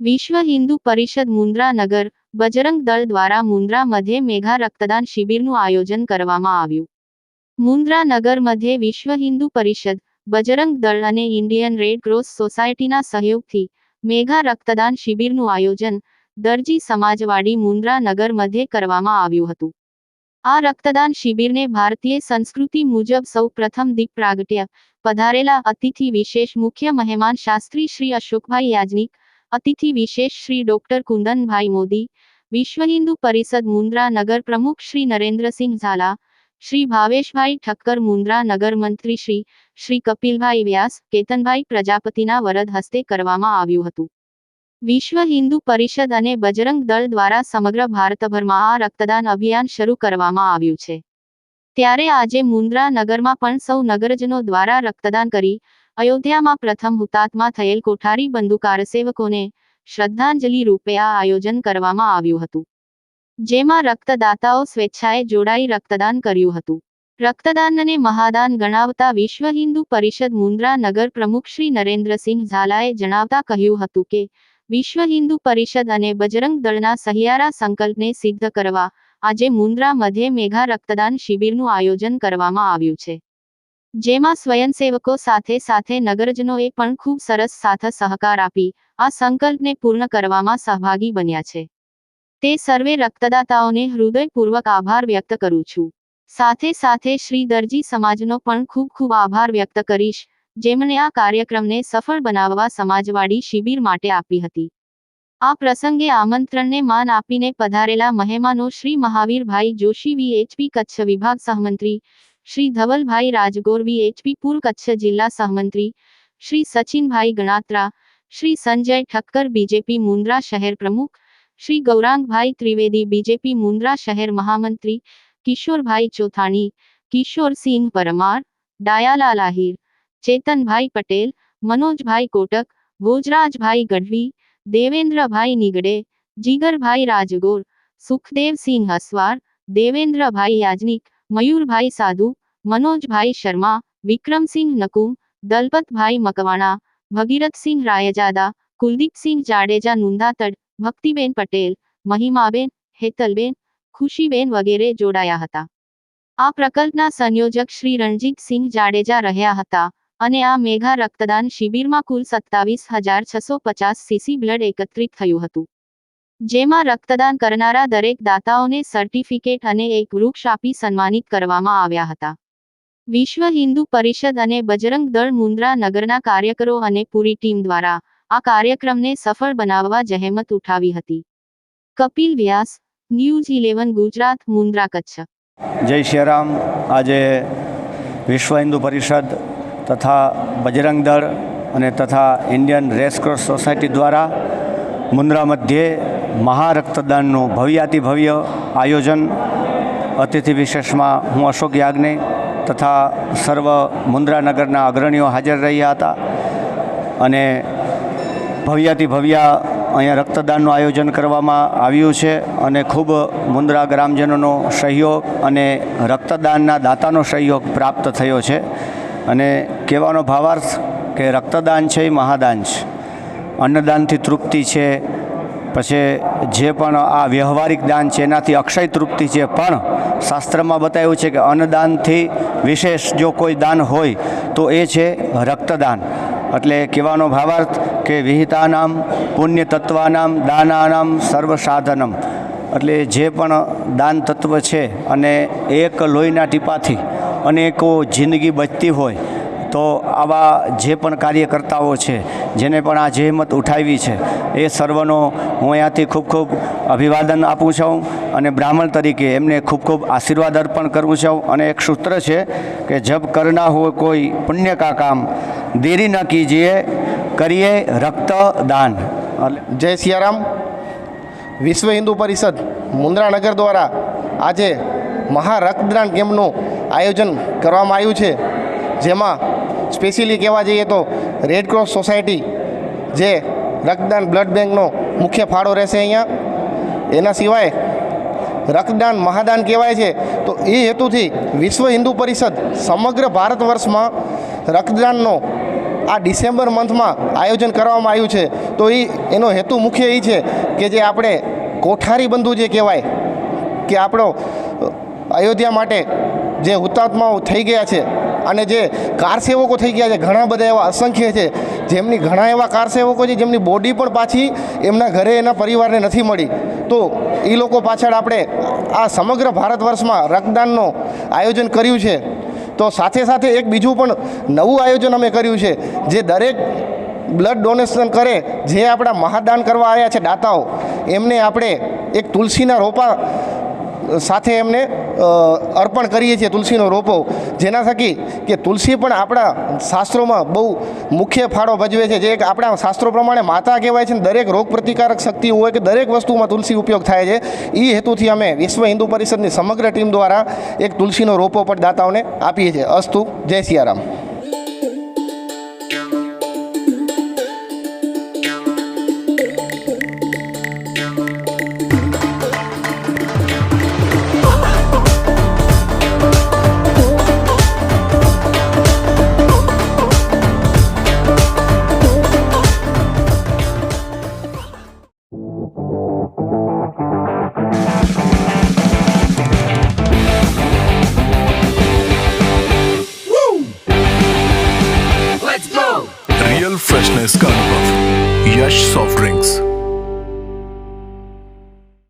વિશ્વ હિન્દુ પરિષદ મુન્દ્રા નગર, બજરંગ દળ દ્વારા મુન્દ્રા મધ્યે મેઘા રક્તદાન શિબિરનું આયોજન કરવામાં આવ્યું. મુન્દ્રા નગર મધ્યે વિશ્વ હિન્દુ પરિષદ, બજરંગ દળ અને ઇન્ડિયન રેડ ક્રોસ સોસાયટીના સહયોગથી મેઘા રક્તદાન શિબિરનું આયોજન દરજી સમાજવાડી મુન્દ્રા નગર મધ્યે કરવામાં આવ્યું હતું. આ રક્તદાન શિબિરને ભારતીય સંસ્કૃતિ મુજબ સૌ પ્રથમ દીપ પ્રાગટ્ય પધારેલા અતિથિ વિશેષ મુખ્ય મહેમાન શાસ્ત્રી શ્રી અશોકભાઈ યાજ્ઞિક, અતિથિ વિશેષ શ્રી ડોક્ટર કુંદનભાઈ મોદી, વિશ્વ હિન્દુ પરિષદ મુન્દ્રા નગર પ્રમુખ શ્રી નરેન્દ્રસિંહ ઝાલા, શ્રી ભાવેશભાઈ ઠક્કર મુન્દ્રા નગર મંત્રી શ્રી શ્રી કપિલભાઈ વ્યાસ, કેતનભાઈ પ્રજાપતિના વરદ હસ્તે કરવામાં આવ્યું હતું. વિશ્વ હિન્દુ પરિષદ અને બજરંગ દળ દ્વારા સમગ્ર ભારતભરમાં આ રક્તદાન અભિયાન શરૂ કરવામાં આવ્યું છે. ત્યારે આજે મુન્દ્રા નગરમાં પણ સૌ નગરજનો દ્વારા રક્તદાન કરી અયોધ્યામાં પ્રથમ હુતાત્મા થયેલ કોઠારી બંદૂકારસેવકોને શ્રદ્ધાંજલિ રૂપે આ આયોજન કરવામાં આવ્યું હતું. જેમાં રક્તદાતાઓ સ્વેચ્છાએ જોડાઈ રક્તદાન કર્યું હતું. રક્તદાનને મહાદાન ગણાવતા વિશ્વ હિન્દુ પરિષદ મુન્દ્રા નગર પ્રમુખ શ્રી નરેન્દ્રસિંહ ઝાલાએ જણાવતા કહ્યું હતું કે વિશ્વ હિન્દુ પરિષદ અને બજરંગ દળના સહિયારા સંકલ્પને સિદ્ધ કરવા આજે મુન્દ્રા મધ્યે મેઘા રક્તદાન શિબિરનું આયોજન કરવામાં આવ્યું છે. જેમાં સ્વયંસેવકો સાથે સાથે નગરજનોએ પણ ખૂબ સરસ સાથ સહકાર આપી આ સંકલ્પને પૂર્ણ કરવામાં સહભાગી બન્યા છે. તે સર્વે રક્તદાતાઓને હૃદયપૂર્વક આભાર વ્યક્ત કરું છું. સાથે સાથે શ્રી દરજી સમાજનો પણ ખૂબ ખૂબ આભાર વ્યક્ત કરીશ જેમણે આ કાર્યક્રમને સફળ બનાવવા સમાજવાડી શિબિર માટે આપી હતી. આ પ્રસંગે આમંત્રણને માન આપીને પધારેલા મહેમાનો શ્રી મહાવીરભાઈ જોશી, વીએચપી કચ્છ વિભાગ સહમંત્રી શ્રી ધવલભાઈ રાજગોર, વીએચપી પૂર્વ કચ્છ જિલ્લા સહમંત્રી શ્રી સચિનભાઈ ગણાત્રા, શ્રી સંજય ઠક્કર, બીજેપી મુન્દ્રા શહેર પ્રમુખ શ્રી ગૌરાંગભાઈ ત્રિવેદી, બીજેપી મુન્દ્રા શહેર મહામંત્રી કિશોરભાઈ ચોથાણી, કિશોરસિંહ પરમાર, ડાયાલાલ આહિર ચેતનભાઈ પટેલ મનોજભાઈ કોટક ભોજરાજભાઈ ગઢવી દેવેન્દ્રભાઈ નિગડે જીગરભાઈ રાજગોર સુખદેવસિંહ હસવાર દેવેન્દ્રભાઈ યાજ્ઞિક મયુરભાઈ સાધુ મનોજભાઈ શર્મા વિક્રમસિંહ નકુમ દલપતભાઈ મકવાણા ભગીરથસિંહ રાયજાદા કુલદીપસિંહ જાડેજા નુંદાતડ ભક્તિબેન પટેલ મહિમાબેન હેતલબેન ખુશીબેન વગેરે જોડાયા હતા આ પ્રકલ્પના સંયોજક શ્રી રણજીતસિંહ જાડેજા રહ્યા હતા અને આ મેઘા રક્તદાન શિબિરમાં કુલ સત્તાવીસ હજાર છસો પચાસ સીસી બ્લડ એકત્રિત થયું હતું. જેમાં રક્તદાન કરનારા દરેક દાતાઓને સર્ટિફિકેટ અને એક વૃક્ષ આપી સન્માનિત કરવામાં આવ્યા હતા. વિશ્વ હિન્દુ પરિષદ અને બજરંગ દળ મુન્દ્રા નગરના કાર્યકરો અને પૂરી ટીમ દ્વારા આ કાર્યક્રમને સફળ બનાવવા જહેમત ઉઠાવી હતી. Kapil Vyas, news eleven, Gujarat, Mundra Kutch. જય શ્રીરામ આજે વિશ્વ હિન્દુ પરિષદ તથા બજરંગ દળ અને તથા ઇન્ડિયન રેસક્રોસ સોસાયટી દ્વારા મુન્દ્રા મધ્યે મહારક્તદાનનું ભવ્યાતિભવ્ય આયોજન, અતિથિ વિશેષમાં હું અશોક યાજ્ઞે તથા સર્વ મુન્દ્રાનગરના અગ્રણીઓ હાજર રહ્યા હતા અને ભવ્યાતિ ભવ્ય અહીંયા રક્તદાનનું આયોજન કરવામાં આવ્યું છે અને ખૂબ મુન્દ્રા ગ્રામજનોનો સહયોગ અને રક્તદાનના દાતાનો સહયોગ પ્રાપ્ત થયો છે. અને કહેવાનો ભાવાર્થ કે રક્તદાન છે એ મહાદાન છે. અન્નદાનથી તૃપ્તિ છે. પછી જે પણ આ વ્યવહારિક દાન છે, એનાથી અક્ષય તૃપ્તિ છે. પણ શાસ્ત્રમાં બતાવ્યું છે કે અન્નદાનથી વિશેષ જો કોઈ દાન હોય, તો એ છે રક્તદાન. એટલે કહેવાનો ભાવાર્થ કે વિહિતાનામ પુણ્ય તત્વાનામ દાનાનામ સર્વ સાધનમ એટલે જે પણ દાન તત્વ છે અને એક લોહીના ટીપાથી અનેકો જિંદગી બચતી હોય, તો આવા જે પણ કાર્યકર્તાઓ છે, જેને પણ આ જહેમત ઉઠાવી છે, એ સર્વનો હું અહીંયાથી ખૂબ ખૂબ અભિવાદન આપું છું અને બ્રાહ્મણ તરીકે એમને ખૂબ ખૂબ આશીર્વાદ અર્પણ કરું છું. અને એક સૂત્ર છે કે જબ કરના હોય કોઈ પુણ્ય કા કામ, દેરી ન કીજીએ, કરીએ રક્તદાન જય સિયારામ. વિશ્વ હિન્દુ પરિષદ મુન્દ્રાનગર દ્વારા આજે મહા રક્તદાન કેમ્પનું આયોજન કરવામાં આવ્યું છે. જેમાં સ્પેશિયલી કહેવા જઈએ તો રેડ ક્રોસ સોસાયટી જે રક્તદાન બ્લડ બેંકનો મુખ્ય ફાળો રહેશે અહીંયા. એના સિવાય રક્તદાન મહાદાન કહેવાય છે. તો એ હેતુથી વિશ્વ હિન્દુ પરિષદ સમગ્ર ભારત વર્ષમાં રક્તદાનનો આ ડિસેમ્બર મંથમાં આયોજન કરવામાં આવ્યું છે. તો એ, એનો હેતુ મુખ્ય એ છે કે જે આપણે કોઠારી બંધુ જે કહેવાય કે આપણો અયોધ્યા માટે જે હુતાત્માઓ થઈ ગયા છે અને જે કારસેવકો થઈ ગયા છે, ઘણા બધા એવા અસંખ્ય છે, જેમની ઘણા એવા કારસેવકો છે, જેમની બોડી પણ પાછી એમના ઘરે, એના પરિવારને નથી મળી. તો એ લોકો પાછળ આપણે આ સમગ્ર ભારત વર્ષમાં રક્તદાનનો આયોજન કર્યું છે. તો સાથે સાથે એક બીજું પણ નવું આયોજન અમે કર્યું છે, જે દરેક બ્લડ ડોનેશન કરે, જે આપણા મહાદાન કરવા આવ્યા છે દાતાઓ, એમને આપણે એક તુલસીના રોપા સાથે એમને અર્પણ કરીએ છીએ તુલસીનો રોપો. જેના થકી કે તુલસી પણ આપણા શાસ્ત્રોમાં બહુ મુખ્ય ફાળો ભજવે છે. જે એક આપણા શાસ્ત્રો પ્રમાણે માતા કહેવાય છે દરેક રોગ પ્રતિકારક શક્તિ હોય કે દરેક વસ્તુમાં તુલસી ઉપયોગ થાય છે એ હેતુથી અમે વિશ્વ હિન્દુ પરિષદની સમગ્ર ટીમ દ્વારા એક તુલસીનો રોપો પણ દાતાઓને આપીએ છીએ. અસ્તુ, જય સિયારામ. soft drinks.